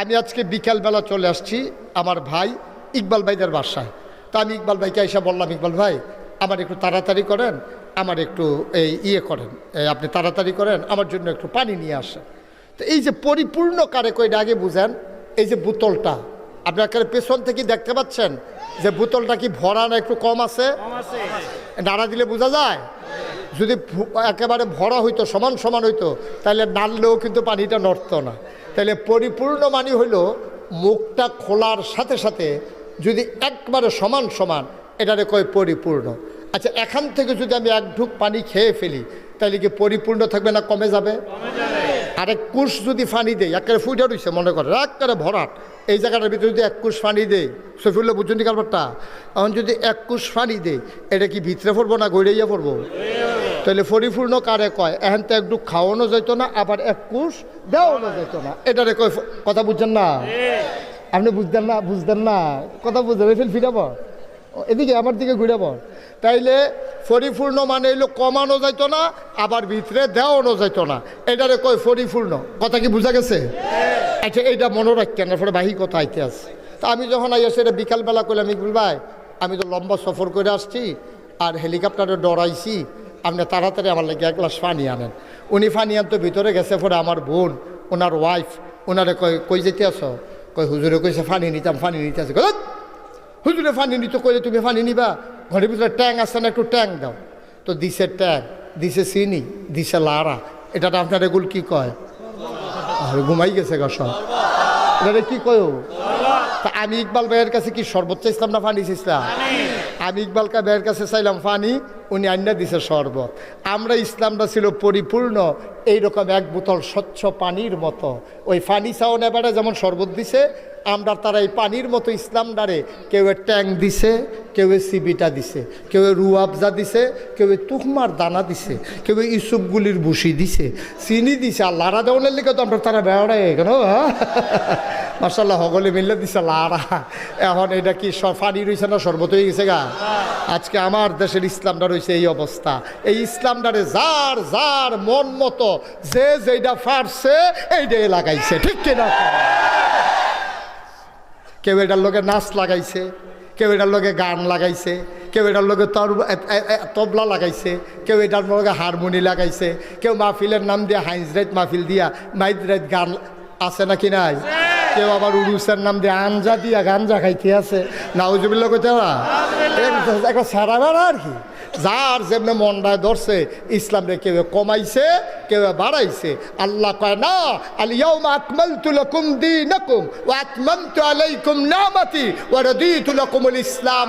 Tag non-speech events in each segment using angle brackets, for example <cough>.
আমি আজকে বিকালবেলা চলে আসছি আমার ভাই ইকবাল ভাইদের বাসায়। তো আমি ইকবাল ভাইকে এসে বললাম ইকবাল ভাই আমার একটু তাড়াতাড়ি করেন আমার একটু এই ইয়ে করেন আপনি তাড়াতাড়ি করেন আমার জন্য একটু পানি নিয়ে আসেন। তো এই যে পরিপূর্ণ কারে কইটা আগে বুঝেন এই যে বোতলটা আপনি একেবারে পেছন থেকে দেখতে পাচ্ছেন যে বোতলটা কি ভরা না একটু কম আছে। নাড়া দিলে বোঝা যায়? যদি একেবারে ভরা হইতো, সমান সমান হইতো, তাহলে নাড়লেও কিন্তু পানিটা নড়তো না। তাহলে পরিপূর্ণ মানি হইল মুখটা খোলার সাথে সাথে যদি একবারে সমান সমান, এটারে কয় পরিপূর্ণ। আচ্ছা এখান থেকে যদি আমি এক ঢুক পানি খেয়ে ফেলি, তাহলে কি পরিপূর্ণ থাকবে না কমে যাবে? আরেক কুশ যদি ফানি দেয়, একেবারে ফুটে রয়েছে মনে করে একেবারে ভরাট। এই জায়গাটার ভিতরে যদি এক কুশ ফানি দেয়, সফিউল্লাহ বুঝছেন কারবারটা এখন যদি এক কুশ ফানি দেয়, এটা কি ভিতরে পড়ব না গড়াইয়া পড়ব? তাহলে পরিপূর্ণ কারে কয়? এখন তো একটু খাওয়ানো যেত না, আবার এক কুশ দেওয়ানো যেত না। এটারে কয়, কথা বুঝছেন না? আপনি বুঝতেন না বুঝতেন না। কথা বুঝতেন ফিল ফিরাব? এদিকে, আমার দিকে ঘুরাব? তাইলে পরিপূর্ণ মানে এলো কমানো যাইতো না, আবার ভিতরে দেওয়ানো যাইতো না। এটারে কয় পরিপূর্ণ কথা কি বোঝা গেছে? আচ্ছা এইটা মনে রাখতেন এরপরে বাহি কথা আইতে আছে। তা আমি যখন আই আসে এটা বিকালবেলা করলাম ইকবুল ভাই, আমি তো লম্বা সফর করে আসছি, আর হেলিকপ্টারে ডরাইছি আপনি তাড়াতাড়ি আমার লাগে এক গ্লাস পানি আনেন। উনি পানি আনতো ভিতরে গেছে পরে আমার বোন ওনার ওয়াইফ ওনারে কয় কই যেতে আসো কই হুজুরে কইছে পানি নিতাম পানি নিতে কই, হুজুরে পানি নিতে কইলে তুমি পানি নিবা? ঘরের ভিতরে ট্যাং আসছে না একটু ট্যাং দাও। তো দিছে ট্যাং দিছে চিনি দিছে লাড়া। এটা আপনার এগুলো কি কয়? ঘুমাই গেছে গা সব। এটা কি কয় তা আমি ইকবাল ভাইয়ের কাছে কি সর্বোচ্চ ইসলাম না ফানি ইসলাম? আমি ইকবাল ভাইয়ের কাছে চাইলাম পানি উনি আন্না দিছে শরবত। আমরা ইসলামটা ছিল পরিপূর্ণ এইরকম এক বোতল স্বচ্ছ পানির মতো। ওই ফানি সাউন নেবারে যেমন শরবত দিছে আমরা তারা এই পানির মতো ইসলাম ডারে কেউ ট্যাং দিছে, কেউ সিবিটা দিছে, কেউ রুয়াবজা দিছে, কেউ তুকমার দানা দিছে, কেউ ইসুপগুলির ভুসি দিছে, চিনি দিছে, আর লারা দেওয়ানের লিখে তো আমরা তারা বেড়ায় কেন? <laughs> মাসাল্লাহ সকলে মিললে দিছে লারা এখন এটা কি স- পানি রয়েছে না শরবত হয়ে গেছে গা? আজকে আমার দেশের ইসলামটা রয়েছে এই অবস্থা। এই ইসলামটারে যার যার মন মতো, যে যেটা পারছে এইটাই লাগাইছে, ঠিক কিনা? কেউ এটার লোকে নাচ লাগাইছে কেউ এটার লোকে গান লাগাইছে কেউ এটার লোকে তবলা লাগাইছে কেউ এটার লোকে হারমোনি লাগাইছে কেউ মাহফিলের নাম দিয়ে হাইজ রাইত মাহফিল দিয়া মাইদ রাইত গান আছে নাকি নাই? কেউ আবার উরুসের নাম দিয়ে আঞ্জা দিয়া গাঞ্জা খাইতে আছে নাউজুবিল্লা কইতে না একটা সারা বেড়া আর কি। যার যেমনি মন্ডায় ধরছে ইসলাম রে কেউ কমাইছে কেউ বাড়াইছে। আল্লাহ না আলিয়াউম আকমালতু লাকুম দীনাকুম ওয়া আতমামতু আলাইকুম ইসলাম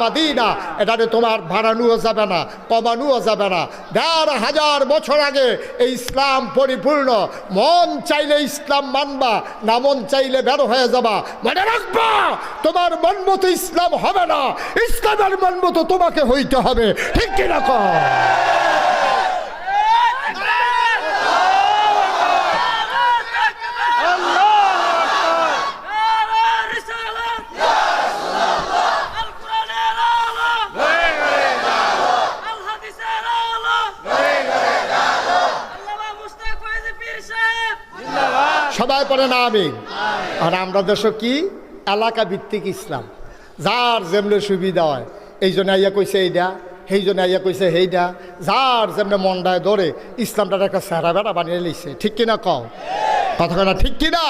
এটারে তোমার বাড়ানোও যাবে না, কমানোও যাবে না। দেড় হাজার বছর আগে এই ইসলাম পরিপূর্ণ। মন চাইলে ইসলাম মানবা, না মন চাইলে বের হয়ে যাবা। মনে রাখবা, তোমার মন মতো ইসলাম হবে না। ইসলামের মন তোমাকে হইতে হবে। ঠিক কিনা কর পড়ে না আমি আর আমরা দেশ কি? এলাকা ভিত্তিক ইসলাম। যার যেমনি সুবিধা হয়, এই জন্য আইয়া কইছে এইটা সেই জন্য আইয়া কইছে সেইটা যার যেমনি মন্ডায় ধরে, ইসলামটার একটা চেহারা বেড়া বানিয়ে লিছে ঠিক কিনা কও? কথা কথা ঠিক কিনা?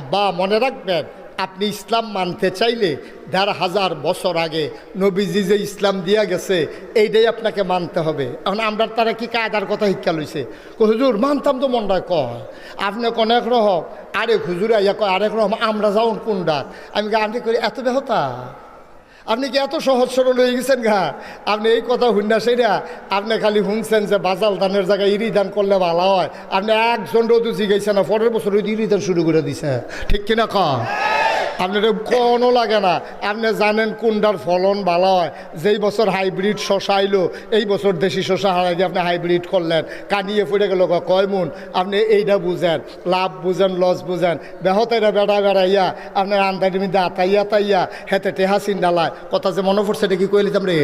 আব্বা, মনে রাখবেন আপনি ইসলাম মানতে চাইলে দেড় হাজার বছর আগে নবীজি যে ইসলাম দিয়া গেছে, এইটাই আপনাকে মানতে হবে। এখন আমরা তারা কি কায়দার কথা শিক্ষা লইছে? হুজুর, মানতাম তো মনটায় কয়। আপনি অনেক রকম আরেক হুজুর আইয়া কয়, আরেক রকম, আমরা যাওন কোন ডাক আমি গানটি করি এত বেহতা? আপনি কি এত সহজ সরল হয়ে গেছেন ঘা আপনি এই কথা শুননা সেইটা আপনি খালি শুনছেন যে বাজাল ধানের জায়গায় ইরি ধান করলে ভালো হয়। আপনি একজন রোদ জিগাইছে না, পরের বছর ইরি ধান শুরু করে দিছে। ঠিক কিনা কন আপনার কোনো লাগে না। আপনি জানেন কোনটার ফলন ভালো হয়। যেই বছর হাইব্রিড শশা আইলো, এই বছর দেশি শশা হারাই দিয়ে আপনি হাইব্রিড করলেন। কানিয়ে ফুটে গেল কয় মুন? আপনি এইটা বুঝেন, লাভ বুঝেন, লস বুঝেন। বেহতেরা বেড়া বেড়াইয়া আপনার আন্দানি মিন্দা আতাইয়া আতাইয়া হেতে টেহা চিন্তালায় কথা যে মনে পড়ছে এটা কি কইলিতাম রে?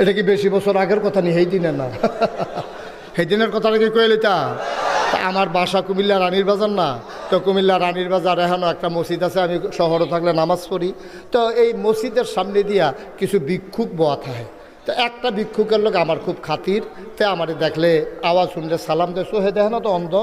এটা কি বেশি বছর আগের কথা নি? সেই দিনের না। <laughs> সেই দিনের কথাটা কি কইলিতা আমার বাসা কুমিল্লা রানীর বাজার না। তো কুমিল্লা রানীর বাজার এখনও একটা মসজিদ আছে, আমি শহরে থাকলে নামাজ পড়ি। তো এই মসজিদের সামনে দিয়া কিছু বিক্ষুব্ধ বোয়া থাকে তো একটা ভিক্ষুকের লোক আমার খুব খাতির, তে আমারে দেখলে আওয়াজ শুনলে সালাম দে সোহে দেখে না তো অন্ধ,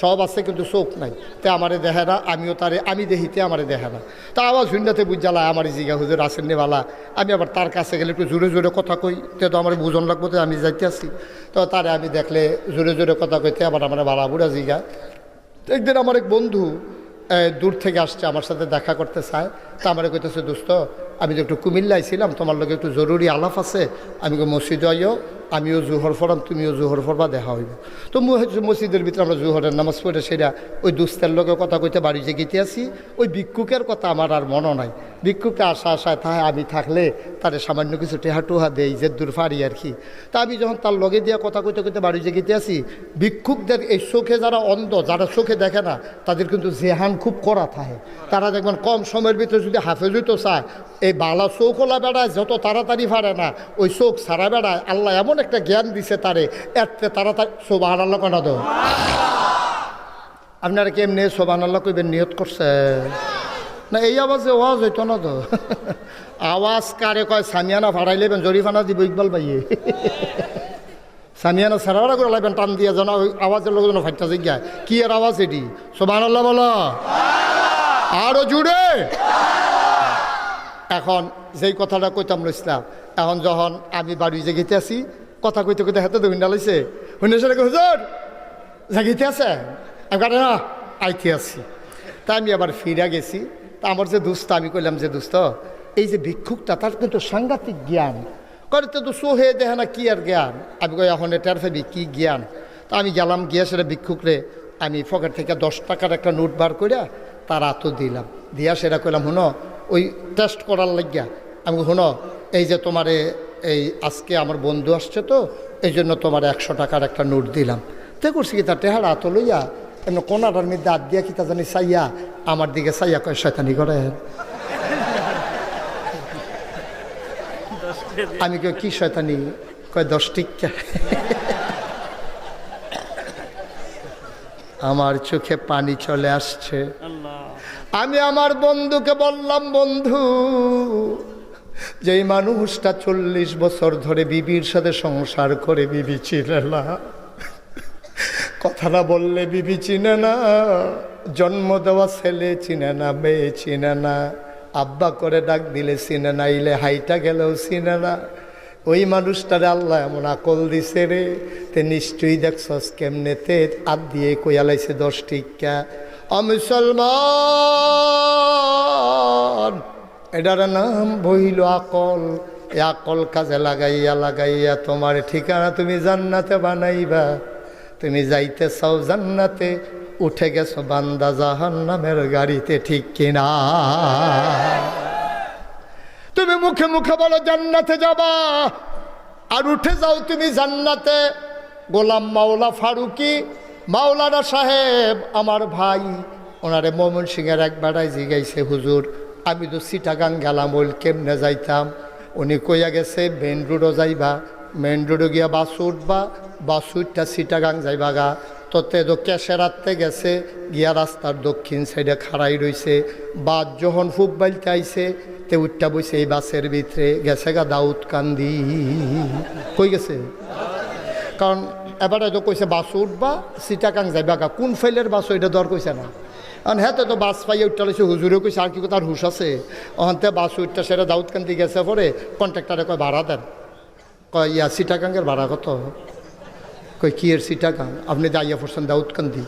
সব আছে কিন্তু চোখ নাই। তে আমারে দেখে না, আমিও তারে, আমি দেখিতে আমারে দেখে না। তা আওয়াজ শুনতে বুঝালা আমার জিগা হুজুর আসেন বালা? আমি আবার তার কাছে গেলে একটু জোরে জোরে কথা কই, তে তো আমার বুঝন লাগবো, তো আমি যাইতে আসি। তো তারে আমি দেখলে জোরে জোরে কথা কইতে আবার আমার বালা বুড়া জিগা একদিন আমার এক বন্ধু দূর থেকে আসছে, আমার সাথে দেখা করতে চায়। তা আমার কইতেছে, দোস্ত আমি তো একটু কুমিল্লায় ছিলাম তোমার লোক একটু জরুরি আলাপ আছে আমি মসজিদ আইও। আমিও জুহর ফরাম তুমিও জুহর ফরবা দেখা হইব। তো মসজিদের ভিতরে আমরা জুহরের নামাজ পড়ে সেটা ওই দুস্তের লোকের কথা কইতে বাড়ি যে গীতে আসি, ওই ভিক্ষুকের কথা আমার আর মনে নাই। ভিক্ষুকটা আশা আশায় তাই আমি থাকলে তাদের সামান্য কিছু টেহা টুহা দেই, যে দূর ফারি আর কি। তা আমি যখন তার লগে দিয়ে কথা কইতে কইতে বাড়ি যে গীতে আসি, ভিক্ষুকদের এই চোখে যারা অন্ধ, যারা চোখে দেখে না, তাদের কিন্তু জেহান খুব করা থাকে তারা দেখবেন কম সময়ের ভিতরে যদি হাফেজ হইতে চায়, এই বালা চোখলা বেড়ায় যত তাড়াতাড়ি পারে না, ওই চোখ সারা বেড়ায়, আল্লাহ এমন একটা জ্ঞান দিছে তারে এতে তাড়াতাড়ি সোবাহান আল্লাহ কেন দো আপনারা কেমনি সোবাহান আল্লাহ কইবেন, নিয়ত করছে? না, এই আওয়াজে ওয়াজ হইতো না তো। আওয়াজ কারে কয়, সামিয়ানা ভাড়াই লেবেন জরিফানা দিব ইকবাল ভাইয়ে সামিয়ানা সারারা করে লাগবেন টান দিয়ে ওই আওয়াজের লোক যেন ফাইটটা জিজ্ঞায় কি এর আওয়াজ এটি? সোবাহান আল্লাহ বলো। আরও জুড়ে এখন যেই কথাটা কইতাম লইছিলাম এখন যখন আমি বাড়ি জাগিতে আছি কথা কইতে কইতে হাতে তো হুন্ডা লইছে হুন্ডা সেটা হুজুর, জাগিতে আছে? আমি কাটে না, আইতে আছি। তা আমি আবার ফিরা গেছি। তা আমার যে দুস্থ আমি কইলাম, যে দুস্থ এই যে ভিক্ষুকটা, তার কিন্তু সাংঘাতিক জ্ঞান। করে তো সোহে দেখে না কি আর জ্ঞান? আমি কই, এখন এটার ফেবি কি জ্ঞান? তা আমি গেলাম, গিয়ে সেটা ভিক্ষুকরে আমি পকেট থেকে দশ টাকার একটা নোট বার কইরা তার আতো দিলাম। দিয়া সেটা কইলাম শুনো ওই টেস্ট করার লাগিয়া। আমি শুনো এই যে তোমারে এই আজকে আমার বন্ধু আসছে তো এই জন্য তোমার একশো টাকার একটা নোট দিলাম। তে করছি কি তার টেহার আতো লইয়া এমন কোনাটার মধ্যে হাত দিয়া কি তা জানি চাইয়া আমার দিকে চাইয়া কয় শয়তানি করে। আমি কই কি শয়তানি? কয় দশ টিকা আমার চোখে পানি চলে আসছে। আমি আমার বন্ধুকে বললাম বন্ধু যেই মানুষটা চল্লিশ বছর ধরে বিবির সাথে সংসার করে, বিবি চিনে না। কথাটা বললে বিবি চিনে না। জন্ম দেওয়া ছেলে চিনে না, মেয়ে চিনে না। আব্বা করে ডাক দিলে চিনে না ইলে হাইটা গেলেও চিনে না। ওই মানুষটারে আল্লাহ এমন আকল দিছে রে। তে নিশ্চয়ই দেখছস কেমনে তে আদ দিয়ে কইয়ালাইছে দশ টিকা অমুসলমান এটার নাম বহিল আকল, এ আকল কাজে লাগাইয়া লাগাইয়া তোমার ঠিকানা তুমি জান্নাতে বানাইবা। তুমি যাইতে চাও জান্নাতে, উঠে গেছো বান্দা জাহান নামের গাড়িতে ঠিক কিনা। তুমি মুখে মুখে বলো, জান্নাতে যাবা। আর উঠে যাও তুমি জান্নাতে। গোলাম মাওলা ফারুকি, মাওলানা সাহেব, আমার ভাই, ওনারে মমন এক বেড়ায় জিগাইছে হুজুর। আমি তো সিটাগাং গেলাম ওই কেমনে যাইতাম? উনি কইয়া গেছে মেন রোডও যাইবা মেন রোডে গিয়া বাস উঠবা, বাস উঠটা সিটাগাং যাইবা গা। তোতে তো ক্যাশে রাখতে গেছে, গিয়া রাস্তার দক্ষিণ সাইডে খাড়াই রইছে। বাদ যখন ফুক বাইলতে আইছে, তে উঠটা বইছে এই বাসের ভিতরে, গেছে গা দাউদ কান্দি কই গেছে? কারণ এবারে তো কইছে বাস উঠবা সিটাকাং যাইবা গা। কোন ফাইলের বাস এটা দর কইছে না। কারণ হ্যাঁ তো বাস পাইয়ে উঠতে লাগছে হুজুরে কইছে, আর কি তার হুশ আছে? ওখানতে বাস উঠটা, সেটা দাউদকান্দি গেছে পরে কন্ট্রাক্টারে কয়, ভাড়া দেন। কয়, ইয়া সিটাকাঙ্গের ভাড়া কত? কই কি এর সিটাকাং আপনি দাইয়া পড়ছেন দাউদকান্দি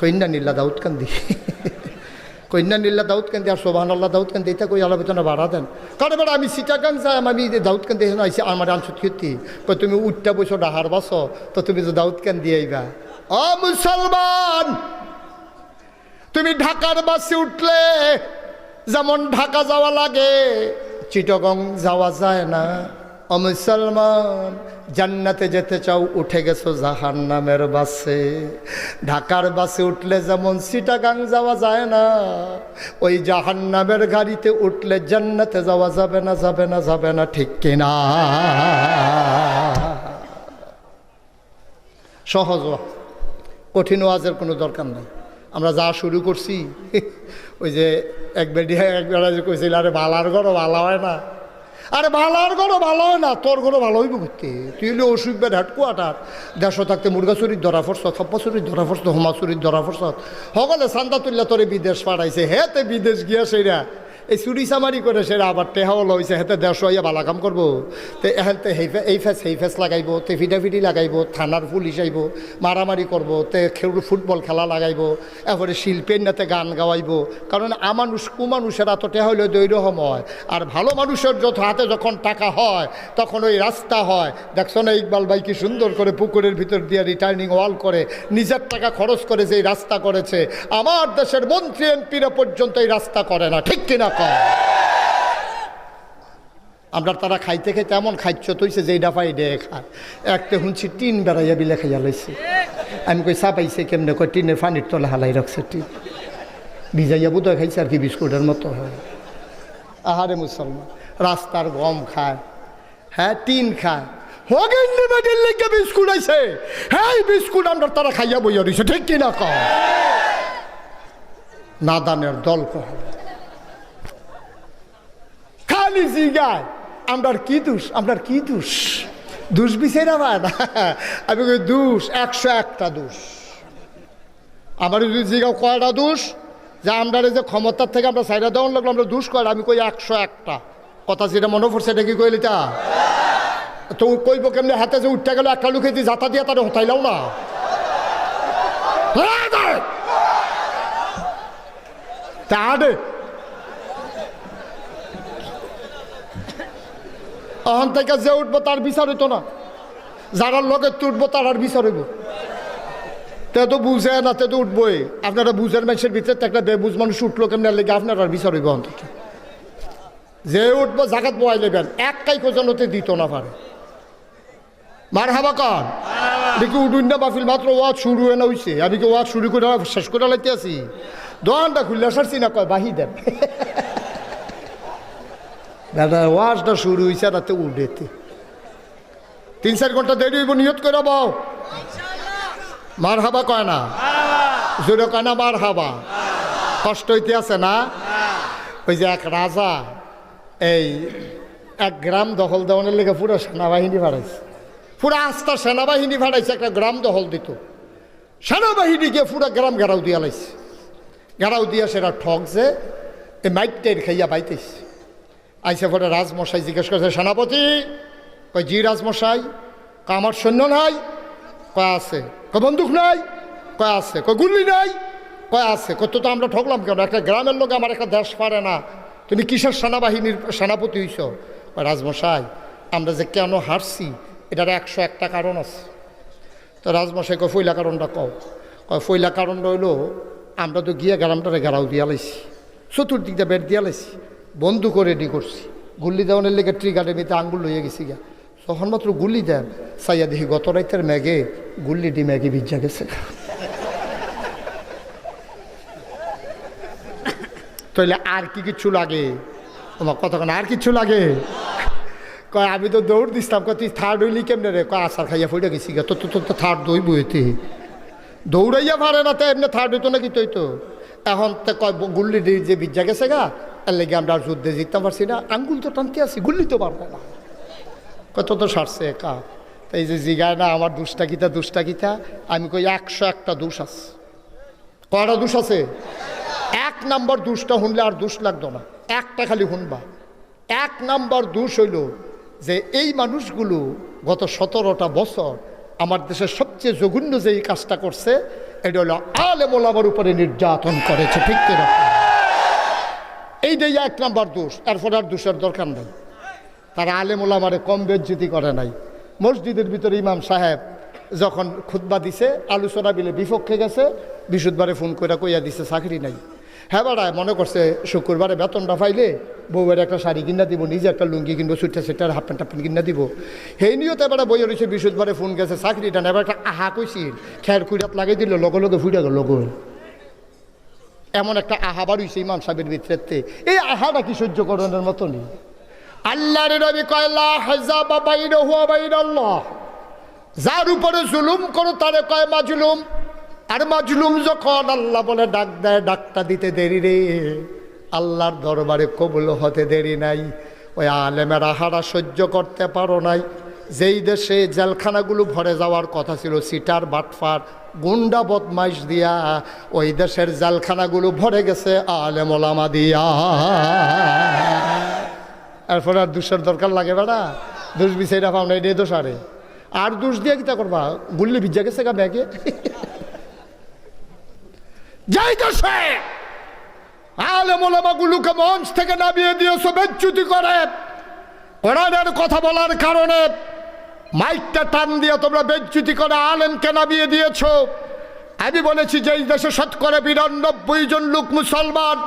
কইন্না নীলা দাউদকান্দি <laughs> কন্যা নীলা দাউদকান্দি আর সোভান আল্লাহ দাউদকান্দি এটা কই আল্লাহ বেতনে ভাড়া দেন? কারণ এবার আমি সিটাকাং যাই আমি দাউদকান্দি এখানে আইসি আমার আনসুত ক্ষতি। কই তুমি উঠটা বসো ডাহার বাসো, তো তুমি তো দাউদকান্দি আইবা। অ, মুসলমান! তুমি ঢাকার বাসে উঠলে, যেমন ঢাকা যাওয়া লাগে, চিটগং যাওয়া যায় না। মুসলমান, জান্নাতে যেতে চাও, উঠে গেছো জাহান নামের বাসে। ঢাকার বাসে উঠলে যেমন সিটাগাং যাওয়া যায় না, ওই জাহান নামের গাড়িতে উঠলে জান্নাতে যাওয়া যাবে না যাবে না যাবে না, ঠিক কিনা? সহজ কঠিন ওয়াজের কোনো দরকার নাই। আমরা যা শুরু করছি, ওই যে এক বেডি একবার যে কইছিল আরে বালার ঘরও ভালো হয় না। আরে বালার ঘরও ভালো হয় না, তোর ঘরও ভালো হইব করতে তুই হলে হাট কুয়াটার দেশ থাকতে মুরগা চুরির ধরা ফরস খপ্পা চুরির ধরা ফরস হোমা চুরির ধরা ফরস সকলে চান্দা তুললে তোরে বিদেশ পাঠাইছে, হেতে বিদেশ গিয়া সেইরা এই চুরি চামারি করে সেরা আবার টেহাও লইছে হেতে দেশ হইয়া বালা কাম করব। তে এহেনতে সেই ফে- এই ফেস সেই ফেস লাগাইব, তে লাগাইব, থানার পুলিশ আইব, মারামারি করব, তে ফুটবল খেলা লাগাইব, এরপরে শিল্পের নাতে গান গাওয়াইব। কারণ আমানুষ কুমানুষের এত টেহা হইলে দৈর সময় আর ভালো মানুষের যত হাতে যখন টাকা হয়, তখন ওই রাস্তা হয়। দেখছ না ইকবাল ভাই কি সুন্দর করে পুকুরের ভিতর দিয়ে রিটার্নিং ওয়াল করে, নিজের টাকা খরচ করে যে এই রাস্তা করেছে। আমার দেশের মন্ত্রী এমপিরা পর্যন্ত এই রাস্তা করে না, ঠিক কিনা? কম আমরা তারা খাইতে খাইতে এমন খাইচ্ছ, তৈছে যে ডাফাই ডে খায়। একটা শুনছি টিন বেড়াইয়া বিলে খাইয়া লাইছে। আমি কই চাপাইছে কেমনে? কয়, টিনের পানির তলে হালাই রাখছে টিন। ভিজাইয়া বোধহয় খাইছে আর কি বিস্কুটের মতো হয়। আহারে মুসলমান, রাস্তার গম খায়। হ্যাঁ টিন খায়। বিস্কুট আইছে। হ্যাঁ বিস্কুট তারা খাইয়া বইয়া দিছে, ঠিক কিনা কম দল কহ খালি কি দোষ? আমরার কি দোষ? দোষ বিচার আবার <laughs> আমি কই দোষ, একশো একটা দোষ। আমার যদি জিগাও কয়টা দোষ? যে আমরা যে ক্ষমতার থেকে আমরা সাইডা দেওয়ান লাগল, আমরা দোষ কয়টা? আমি কই একশো একটা। কথা যেটা মনে পড়ছে এটা কি কইলি তা তো কইব কেমনি? হাতে যে উঠতে গেল একটা লুকে দিয়ে যাতা দিয়ে তার হতাইলাও না। হ্যাঁ। তা অহন থেকে যে উঠবো তার বিচার হইতো না। যারা লগে উঠবো তার বিচার হইব। তে তো বুঝে না, তে তো উঠবোই। আপনারা বুঝের মানুষের ভিতরে একটা বেবুজ মানুষ উঠল কেমন লেগে আপনার আর বিচার হইব অন্তত। যে উঠবো জাগাত বয় নেবেন এক কাই কোজনতে দিত না পারে। মার হাবা কন দেখি উঠুন না, বাফিল মাত্র ওয়াজ শুরু হয়ে না হইছে। আমি কি ওয়াজ শুরু করে শেষ করে লাইতে আছি? দোকানটা খুললে সারছি না কয়, বাহি দেন। দাদা ওয়াজটা শুরু হয়েছে রাতে উঠেতে তিন চার ঘণ্টা দেরি হইব, নিয়ত করে বাও মার হাবা কয় না? জোরে কয় না মার হাবা কষ্ট হইতে আছে না? ওই যে এক রাজা, এই এক গ্রাম দখল দেওয়ানের লেগে পুরো সেনাবাহিনী ভাড়াইছে পুরো আস্থা সেনাবাহিনী ভাড়াইছে একটা গ্রাম দখল দিত। সেনাবাহিনী গিয়ে পুরো গ্রাম ঘেরাও দিয়া লাইছে। ঘেরাও দিয়া সেটা ঠকছে এই মাইক টাইর খাইয়া বাইতেছে। আইসা পরে রাজমশাই জিজ্ঞেস করছে, সেনাপতি? কয়, জি রাজমশাই। কয়, আমার সৈন্য নাই? কয়, আছে। কয়, বন্দুক নাই? কয়, আছে। কয় গুল্লি নাই? কয়, আছে। কত তো আমরা ঠকলাম কেন? একটা গ্রামের লোক আমার একটা দেশ পারে না। তুমি কিসের সেনাবাহিনীর সেনাপতি হইছ? রাজমশাই, আমরা যে কেন হারছি, এটার একশো একটা কারণ আছে। তো রাজমশাই কয়, ফইলা কারণটা কও। কয়, ফইলা কারণটা হইল, আমরা তো গিয়ে গ্রামটারে গেরাও দিয়া লাইছি। চতুর্দিক দিয়ে বেড দিয়া লাইছি। বন্দুকও রেডি করছি। গুল্লি দেওয়ানের লেগে ট্রিগারের মিতে আঙ্গুল লইয়া গেছি গা। তখন মাত্র গুল্লি দেন। সাইয়া দেখি গত রাইতের ম্যাগে গুল্লিটি ম্যাগে ভিজা গেছে। তাইলে আর কি কিচ্ছু লাগে? তোমার কতক্ষণ আর কিচ্ছু লাগে? কয়, আমি তো দৌড় দিছিলাম। কয়, তুই থার্ড হইলি কেমনে রে? কয় আসার খাইয়া ফুটে গেছি গা। তো তো তো থার্ড দই বইতে দৌড়াইয়া পারে না তো, এমনি থার্ড হইতো নাকি তুই তো এখন তো কয় গুল্লি যে বিজ্জা গেছে গা এর লেগে আমরা যুদ্ধে জিততে পারছি না, আঙ্গুল তো টানতে আছি গুল্লি তো পারব না। কত তো সারছে একা। তাই যে জিগায় না, আমার দুষ্টা কিতা দুষ্টা কিতা আমি কই একশো একটা দুষ আছে। কয়টা দুষ আছে? এক নাম্বার দুষটা শুনলে আর দুষ লাগতো না। একটা খালি শুনবা। এক নাম্বার দুষ হইল যে এই মানুষগুলো গত সতেরোটা বছর আমার দেশের সবচেয়ে জঘন্য যে এই কাজটা করছে, এটা হলো আলে মোলামার উপরে নির্যাতন করেছে, ঠিক কিনা? এইটাই এক নাম্বার দোষ, এরপর আর দোষের দরকার নেই। তারা আলেম ওলামারে কম বেজ্জিতি করে নাই। মসজিদের ভিতরে ইমাম সাহেব যখন খুতবা দিছে, আলোচনা বিলে বিপক্ষে গেছে, বিশুদ্ধবারে ফোন করে কইয়া দিছে, চাকরি নাই। হ্যাঁ বাড়ায় মনে করছে শুক্রবারে বেতনটা পাইলে বউয়ের একটা শাড়ি কিনা দিব, নিজে একটা লুঙ্গি কিনবো সুটটা সেটার হাফ প্যান্ট হাফ প্যান্ট কিনা দিব। সেই নিয়েও তো এবারে বইয়ে রয়েছে বিশুদ্ধবারে ফোন গেছে, চাকরিটা না এবার একটা আহা কইছিল খের কুড়াত লাগাই দিল, লগে লগে ফুটে গেল লগল এমন একটা আহাবার হইছে ইমাম সাহেবের ভিতরে এই আহাটা কি সহ্য করানোর মতো নেই। হুয়া বাইর আল্লাহ যার উপরে জুলুম করো, তারে কয়, মাজলুম। আর মাজলুম যখন আল্লাহ বলে, ডাক দেয়, ডাকটা দিতে দেরি রে। আল্লাহর দরবারে কবুল হতে দেরি নাই। ওই আলেমেরা হারা সহ্য করতে পারো নাই। যেই দেশে জেলখানাগুলো ভরে যাওয়ার কথা ছিল, সিটার, বাটফার গুন্ডা বদমাইশ দিয়া ওই দেশের জালখানাগুলো ভরে গেছে আলে ওলামা দিয়া। এরপরে আর দুষের দরকার লাগে বেড়া। দুষ বিচাইরা পাও না এটাই দোষ আরে আর দুষ দিয়ে কিতা করবা? গুল্লি ভিজা গেছে গা ব্যাগে। যাই দেশে আলেম ওলামাগুলোকে মঞ্চ থেকে নামিয়ে দিয়েছ বেচ্যুতি করে। কোরআনের কথা বলার কারণে মাইকটা টান দিয়ে তোমরা বেচ্যুতি করে আলেমকে নামিয়ে দিয়েছ। আমি বলেছি, যেই দেশে শতকরা বিরানব্বই জন লোক মুসলমান,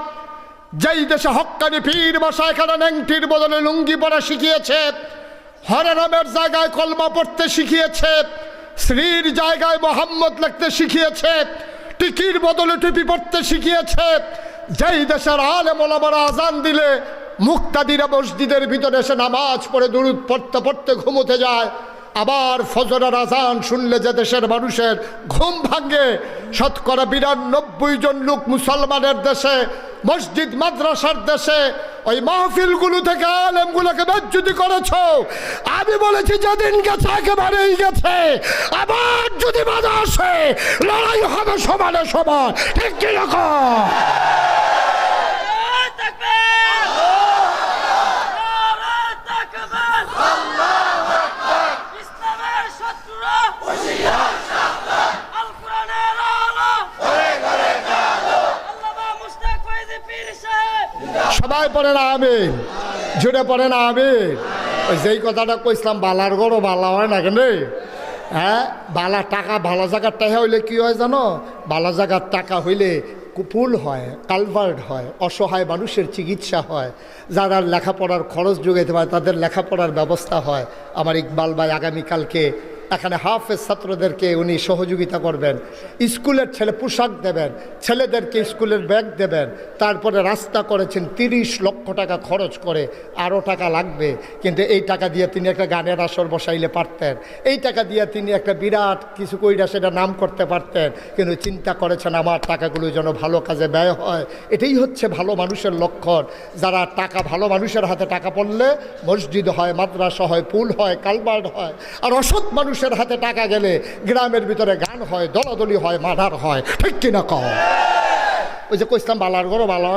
যেই দেশে হক্কানি পীর বসা এখানে ন্যাংটির বদলে লুঙ্গি পরা শিখিয়েছে, হরনামের জায়গায় কলমা পড়তে শিখিয়েছে শ্রীর জায়গায় মোহাম্মদ লিখতে শিখিয়েছে, টিকির বদলে টুপি পড়তে শিখিয়েছে, যেই দেশের আলেম ওলামারা আজান দিলে মুক্তাদিরা মসজিদের ভিতরে এসে নামাজ পড়ে দূরত পড়তে পড়তে ঘুমোতে যায়। আবার ফজরের আজান শুনলে যে দেশের মানুষের ঘুম ভাঙ্গে শতকরা বিরানব্বই জন লোক মুসলমানের দেশে, মসজিদ, মাদ্রাসার দেশে, ওই মাহফিলগুলো থেকে আলেমগুলোকে বেজ্জুতি করেছ। আমি বলেছি, যেদিন গেছে একেবারেই গেছে। আবার যদি বাধা আসে, লড়াই হবে সমানে সমান। ঠিক কীরকম নারায় তাকবীর! নারায় তাকবীর! ইসলামের শত্রুরা আল কোরআনের আলো আল্লামা মুশতাক ফয়জী পীর সাহেব সবাই পড়ে না, আমিন। জুড়ে পড়ে না, আমিন। ওই যেই কথাটা কইছিলাম, বালার গড়ো বালা হয় না কেন? হ্যাঁ বালা টাকা ভালো জায়গার টাকা হইলে কি হয় জানো? ভালো জায়গার টাকা হইলে কুপুল হয় কালভার্ট হয়, অসহায় মানুষের চিকিৎসা হয়। যারা লেখাপড়ার খরচ যোগাইতে পারে, তাদের লেখাপড়ার ব্যবস্থা হয়। আমার ইকবাল ভাই আগামীকালকে এখানে হাফেজ ছাত্রদেরকে উনি সহযোগিতা করবেন। স্কুলের ছেলে পোশাক দেবেন, ছেলেদেরকে স্কুলের ব্যাগ দেবেন, তারপরে রাস্তা করেছেন তিরিশ লক্ষ টাকা খরচ করে আরও টাকা লাগবে। কিন্তু এই টাকা দিয়ে তিনি একটা গানের আসর বসাইলে পারতেন। এই টাকা দিয়ে তিনি একটা বিরাট কিছু কইরা সেটা নাম করতে পারতেন। কিন্তু চিন্তা করেছেন, আমার টাকাগুলো যেন ভালো কাজে ব্যয় হয়। এটাই হচ্ছে ভালো মানুষের লক্ষণ। যারা টাকা, ভালো মানুষের হাতে টাকা পড়লে মসজিদ হয়, মাদ্রাসা হয়, পুল হয়, কালবার্ড হয়, আর অসৎ মানুষের হাতে টাকা গেলে গ্রামের ভিতরে গান হয়, দলাদলি হয়, মার্ডার হয়। ঠিক কিনা কহ ওই যে কইসলাম বালার গরো বালার।